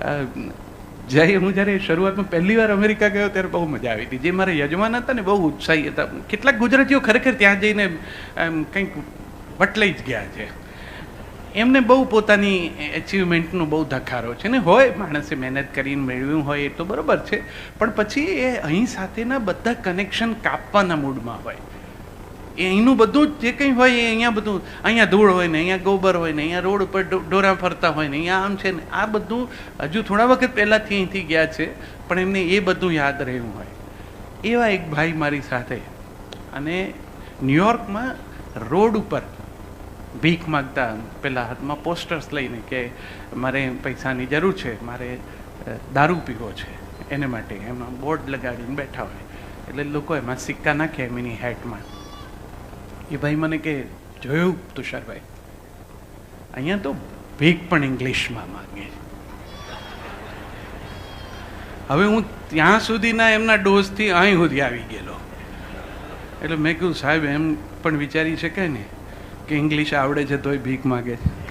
અ, જય હું જ્યારે શરૂઆતમાં પહેલી વાર અમેરિકા ગયો ત્યારે બહુ મજા આવી હતી. જે મારા યજમાન હતા ને બહુ ઉત્સાહી હતા. કેટલાક ગુજરાતીઓ ખરેખર ત્યાં જઈને કંઈક વટલાઈ જ ગયા છે. એમને બહુ પોતાની એચિવમેન્ટનો બહુ ધકારો છે ને હોય માણસે મહેનત કરીને મેળવ્યું હોય એ તો બરોબર છે. પણ પછી એ અહીં સાથેના બધા કનેક્શન કાપવાના મૂડમાં હોય. એ અહીંનું બધું જ જે કંઈ હોય એ અહીંયા બધું, અહીંયા ધૂળ હોય ને, અહીંયા ગોબર હોય ને, અહીંયા રોડ ઉપર ઢોરા ફરતા હોય ને, અહીંયા આમ છે ને, આ બધું હજુ થોડા વખત પહેલાંથી અહીંથી ગયા છે, પણ એમને એ બધું યાદ રહ્યું હોય. એવા એક ભાઈ મારી સાથે. અને ન્યુયોર્કમાં રોડ ઉપર ભીખ માગતા પેલા હાથમાં પોસ્ટર્સ લઈને કે મારે પૈસાની જરૂર છે, મારે દારૂ પીવો છે, એને માટે. એમાં બોર્ડ લગાડીને બેઠા હોય. એટલે લોકો એમાં સિક્કા નાખે એમની હેટમાં. એ ભાઈ મને કે, જોયું, તુષારભાઈ? અહીંયા તો ભીખ પણ ઇંગ્લિશમાં માંગે. હવે હું ત્યાં સુધીના એમના ડોઝથી અહીં સુધી આવી ગયેલો. એટલે મેં કહ્યું સાહેબ, એમ પણ વિચારી શકાય ને કે ઇંગ્લિશ આવડે છે તોય ભીખ માગે છે.